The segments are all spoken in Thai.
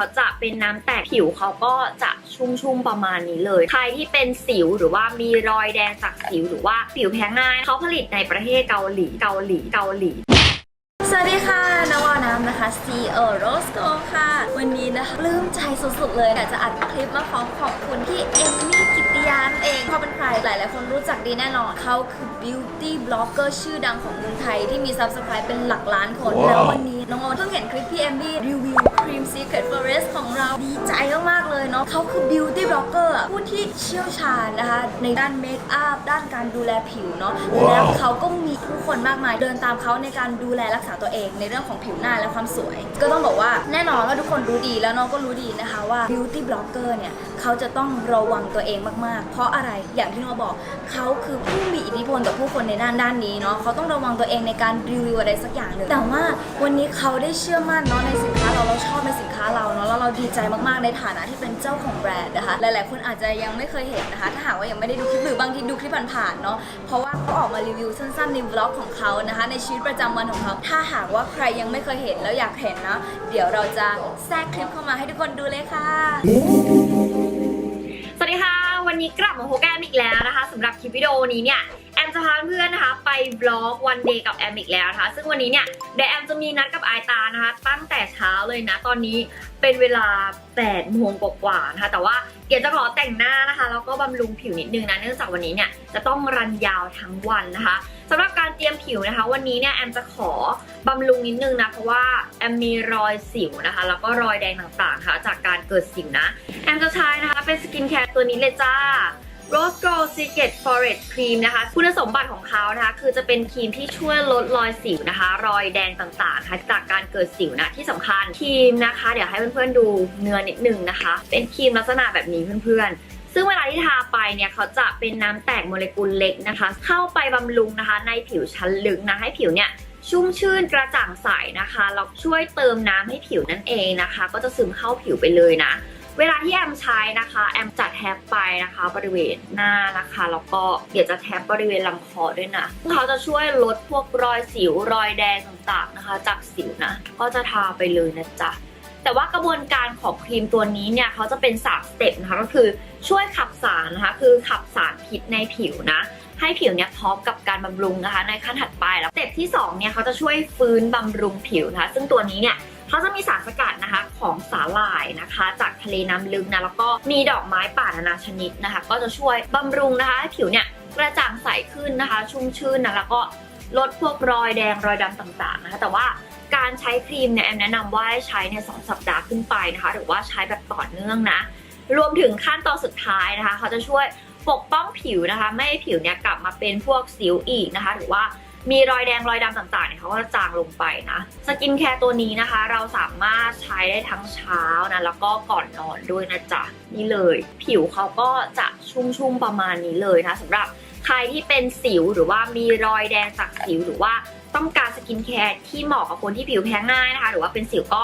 เขาจะเป็นน้ำแตกผิวเขาก็จะชุ่มๆประมาณนี้เลย ใครที่เป็นสิวหรือว่ามีรอยแดงจากสิวหรือว่าผิวแพ้ง่ายเขาผลิตในประเทศเกาหลีเกาหลีเกาหลีสวัสดีค่ะนวาน้ำนะคะ CEO Rose Go ค่ะ วันนี้นะคะปลื้มใจสุดๆเลยอยากจะอัดคลิปมาขอขอบคุณพี่เอมมี่กิตติยานั่นเองเขาเป็นใครหลายๆคนรู้จักดีแน่นอน เขาคือ beauty blogger ชื่อดังของเมืองไทยที่มี subscribe เป็นหลักล้านคนแล้ววันนี้ น้องโอเพิ่งเห็นคลิปพี่เอมมี่รีวิวครีม Secret Forest ของเราดีใจมากๆเลยเนาะเขาคือ beauty blogger อะผู้ที่เชี่ยวชาญนะคะ ในด้านเมคอัพด้านการดูแลผิวเนาะแล้วเขาก็มีผู้คนมากมายเดินตามเขาในการดูแลรักษาตัวเองในเรื่องของผิวหน้าและความสวย ก็ต้องบอกว่าแน่นอนว่าทุกคนรู้ดีแล้วน้องก็รู้ดีนะคะว่า beauty blogger เนี่ยเขาจะต้องระวังตัวเองมากๆ เพราะอะไรอย่างที่น้องบอกเขาคือผู้มีอิทธิพลต่อผู้คนในด้านด้านนี้เนาะเขาต้องระวังตัวเองในการรีวิวอะไรสักอย่างหนึ่งแต่ว่าวันนี้เขาได้เชื่อมั่นเนาะในสินค้าเราเราชอบในสินค้าเราเนาะแล้วเราดีใจมากๆในฐานะที่เป็นเจ้าของแบรนด์นะคะ หลายๆ คนอาจจะยังไม่เคยเห็นนะคะ ถ้าหากว่ายังไม่ได้ดูคลิปหรือบางทีดูคลิปผ่านๆเนาะเพราะว่าเขาออกมารีวิวสั้นๆในวล็อกของเขานะคะ ในชีวิตประจำวันของเขาถ้าหากว่าใครยังไม่เคยเห็นแล้วอยากเห็นนะเดี๋ยวเราจะแทรกคลิปเข้ามาให้ทุกคนดูเลยค่ะ สวัสดีค่ะ วันนี้กลับมาพบกับแอมอีกแล้วนะคะสำหรับคลิปวิดีโอนี้เนี่ย จะพาเพื่อนนะคะ ไปบล็อกวันเดย์กับแอมอีกแล้วนะคะ ซึ่งวันนี้เนี่ยเดแอมจะมีนัดกับไอตานะคะ ตั้งแต่เช้าเลยนะ ตอนนี้เป็นเวลา8โมงกว่าๆนะคะ แต่ว่าเดี๋ยจะขอแต่งหน้านะคะ แล้วก็บำรุงผิวนิดนึงนะ เนื่องจากวันนี้เนี่ยจะต้องรันยาวทั้งวันนะคะสำหรับการเตรียมผิวนะคะ วันนี้เนี่ยแอมจะขอบำรุงนิดนึงนะ เพราะว่าแอมมีรอยสิวนะคะ แล้วก็รอยแดงต่างๆค่ะ จากการเกิดสิวนะ แอมจะใช้นะคะ เป็นสกินแคร์ตัวนี้เลยจ้า Rose Gold Secret Forest Cream นะคะ คุณสมบัติของเขานะคะ คือจะเป็นครีมที่ช่วยลดรอยสิวนะคะ รอยแดงต่างๆค่ะจากการเกิดสิวนะที่สำคัญครีมนะคะ เดี๋ยวให้เพื่อนๆดูเนื้อนิดนึงนะคะ เป็นครีมลักษณะแบบนี้เพื่อนๆซึ่งเวลาที่ทาไปเนี่ยเขาจะเป็นน้ำแตกโมเลกุลเล็กนะคะ เข้าไปบำรุงนะคะ ในผิวชั้นลึกนะให้ผิวเนี่ยชุ่มชื่นกระจ่างใสนะคะแล้วช่วยเติมน้ำให้ผิวนั่นเองนะคะ ก็จะซึมเข้าผิวไปเลยนะ เวลาที่แอมใช้นะคะ แอมจะแทบไปนะคะ บริเวณหน้านะคะ แล้วก็เดี๋ยวจะแทบบริเวณลำคอด้วยนะเขาจะช่วยลดพวกรอยสิวรอยแดงต่างๆนะคะ จากสิวนะ ก็จะทาไปเลยนะจ๊ะแต่ว่ากระบวนการของครีมตัวนี้เนี่ยเขาจะเป็น3สเต็ปนะคะก็คือช่วยขับสารนะคะ คือขับสารพิษในผิวนะ ให้ผิวเนี่ยพร้อมกับการบำรุงนะคะ ในขั้นถัดไปแล้วสเต็ปที่2เนี่ยเขาจะช่วยฟื้นบำรุงผิวนะคะ ซึ่งตัวนี้เนี่ย เขาจะมีสารสกัดนะคะของสาหร่ายนะคะ จากทะเลน้ำลึกนะแล้วก็มีดอกไม้ป่านานาชนิดนะคะ ก็จะช่วยบำรุงนะคะให้ผิวเนี่ยกระจ่างใสขึ้นนะคะ ชุ่มชื่นนะแล้วก็ลดพวกรอยแดงรอยดำต่างๆนะคะ แต่ว่าการใช้ครีมเนี่ยแอมแนะนำว่าให้ใช้เนี่ยสองสัปดาห์ขึ้นไปนะคะ หรือว่าใช้แบบต่อเนื่องนะ รวมถึงขั้นตอนสุดท้ายนะคะ เขาจะช่วยปกป้องผิวนะคะ ไม่ให้ผิวเนี่ยกลับมาเป็นพวกสิวอีกนะคะ หรือว่า มีรอยแดงรอยดำต่างๆเนี่ยเขาก็จะจางลงไปนะ สกินแคร์ตัวนี้นะคะ เราสามารถใช้ได้ทั้งเช้านะ แล้วก็ก่อนนอนด้วยนะจ๊ะ นี่เลย ผิวเขาก็จะชุ่มๆประมาณนี้เลยนะสำหรับใครที่เป็นสิวหรือว่ามีรอยแดงจากสิวหรือว่าต้องการสกินแคร์ที่เหมาะกับคนที่ผิวแพ้ง่ายนะคะ หรือว่าเป็นสิวก็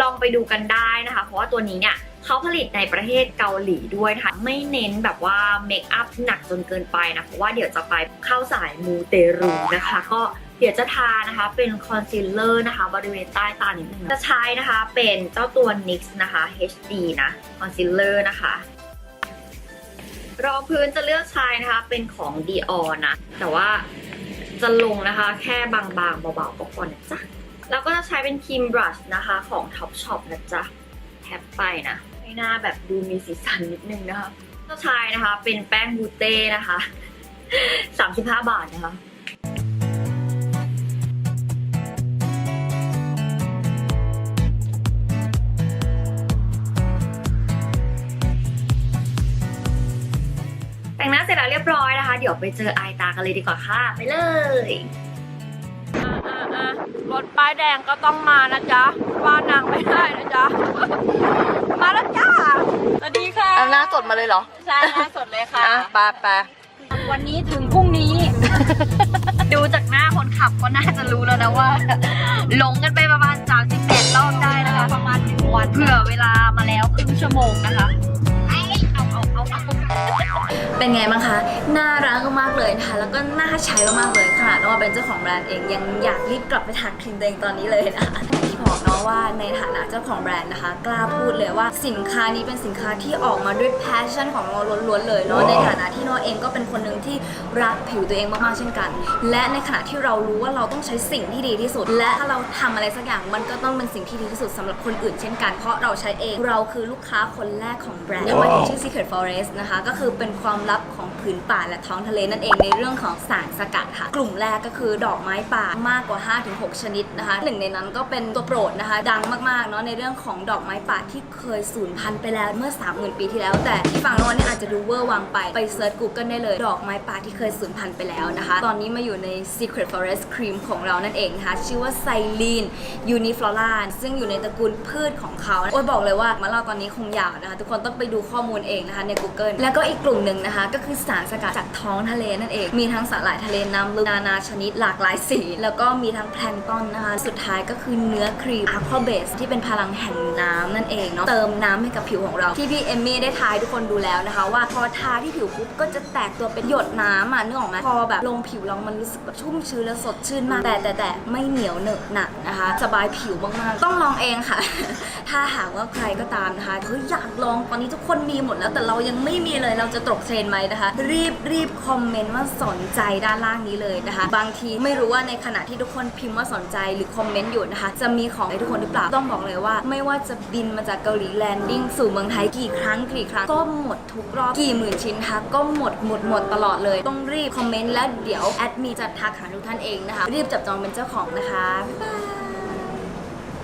ลองไปดูกันได้นะคะ เพราะว่าตัวนี้เนี่ย เขาผลิตในประเทศเกาหลีด้วยนะคะไม่เน้นแบบว่าเมคอัพหนักจนเกินไปนะ เพราะว่าเดี๋ยวจะไปเข้าสายมูเตรูนะคะ ก็เดี๋ยวจะทานะคะเป็นคอนซีลเลอร์นะคะ บริเวณใต้ตานิดนึงจะใช้นะคะเป็นเจ้าตัว NYX นะคะ HD นะคอนซีลเลอร์นะคะรองพื้นจะเลือกใช้นะคะเป็นของ Dior นะ แต่ว่าจะลงนะคะ แค่บางๆเบาๆก็พอนะจ๊ะ แล้วก็จะใช้เป็นครีมบรัชนะคะของ Topshop นะจ๊ะ แทบไปนะให้หน้าแบบดูมีสีสันนิดนึงนะคะก็ใช้นะคะ เป็นแป้งบูเต้นะคะ 35 บาทนะคะแต่งหน้าเสร็จแล้วเรียบร้อยนะคะ เดี๋ยวไปเจอไอายตากันเลยดีกว่าค่ะ ไปเลย อะอะอะรถป้ายแดงก็ต้องมานะจ๊ะว่านางไม่ได้นะจ๊ะ มาแล้วจ้า สวัสดีค่ะเอาหน้าสดมาเลยเหรอใช่หน้าสดเลยค่ะ อะไปไปวันนี้ถึงพรุ่งนี้ ดูจากหน้าคนขับก็น่าจะรู้แล้วนะว่าหลงกันไปประมาณ38รอบได้นะคะ ประมาณหนึ่งวันเผื่อเวลามาแล้วครึ่งชั่วโมงนะคะ เป็นไงบ้างคะ น่ารักมากเลยนะคะแล้วก็น่าใช้มากๆเลยขนาดว่าเป็นเจ้าของแบรนด์เองยังอยากรีบกลับไปทานครีมตัวเองตอนนี้เลยนะคะที่พอเนาะ ว่าในฐานะเจ้าของแบรนด์นะคะ กล้าพูดเลยว่าสินค้านี้เป็นสินค้าที่ออกมาด้วย passion ของเราล้วนๆเลยเนาะในฐานะที่โนเองก็เป็นคนหนึ่งที่รักผิวตัวเองมากๆเช่นกัน และในขณะที่เรารู้ว่าเราต้องใช้สิ่งที่ดีที่สุด และถ้าเราทำอะไรสักอย่างมันก็ต้องเป็นสิ่งที่ดีที่สุดสำหรับคนอื่นเช่นกัน เพราะเราใช้เองเราคือลูกค้าคนแรกของแบรนด์ยังมาถึงชื่อ Secret Forest นะคะก็คือเป็นความลับของผืนป่าและท้องทะเลนั่นเองในเรื่องของสารสกัดค่ะ กลุ่มแรกก็คือดอกไม้ป่ามากกว่า 5-6 ชนิดนะคะหนึ่งในนั้นก็เป็นตัวโปรดนะคะดังมากๆเนาะในเรื่องของดอกไม้ป่าที่เคยสูญพันธุ์ไปแล้วเมื่อ 30,000 ปีที่แล้ว แต่ที่ฟังแล้ววันนี้อาจจะดูเวอร์วังไปไปเซิร์ช Google ได้เลยดอกไม้ป่าที่เคยสูญพันธุ์ไปแล้วนะคะ ตอนนี้มาอยู่ใน Secret Forest Cream ของเรานั่นเองนะคะชื่อว่าไซลีนยูนิฟลอราซึ่งอยู่ในตระกูลพืชของเขาโอ้ยบอกเลยว่ามาเล่าตอนนี้คงยาวนะคะ ทุกคนต้องไปดูข้อมูลเองนะคะใน Google แล้วก็อีกกลุ่มหนึ่งนะคะก็คือสารสกัดจากท้องทะเลนั่นเองมีทั้งสาหร่ายทะเลน้ำลึกนานาชนิดหลากหลายสี แล้วก็มีทั้งแพลงตอนนะคะสุดท้ายก็คือเนื้อครีม aqua base ที่เป็นพลังแห่งน้ำนั่นเองเนาะเติมน้ำให้กับผิวของเรา ที่พี่เอมมี่ได้ทายทุกคนดูแล้วนะคะว่าพอทาที่ผิวปุ๊บก็จะแตกตัวเป็นหยดน้ำอะนึกออกไหมพอแบบลงผิวเรามันรู้สึกแบบชุ่มชื้นและสดชื่นมากแต่แต่แต่ไม่เหนียวเหนอะหนักนะคะ สบายผิวมากๆ ต้องลองเองค่ะ ถ้าหากว่าใครก็ตามนะคะเฮ้ยอยากลองตอนนี้ทุกคนมีหมดแล้วแต่เรายังไม่มีเลยเราจะตกเทรนไหมนะคะ รีบรีบคอมเมนต์ว่าสนใจด้านล่างนี้เลยนะคะ บางทีไม่รู้ว่าในขณะที่ทุกคนพิมพ์ว่าสนใจหรือคอมเมนต์อยู่นะคะ จะมีของทุกคนหรือเปล่าต้องบอกเลยว่า ไม่ว่าจะบินมาจากเกาหลีแลนดิ้งสู่เมืองไทยกี่ครั้งกี่ครั้งก็หมดทุกรอบกี่หมื่นชิ้นคะก็หมดหมดหมดตลอดเลยต้องรีบคอมเมนต์แล้วเดี๋ยวแอดมีจะทักหาทุกท่านเองนะคะรีบจับจองเป็นเจ้าของนะคะบ๊ายบาย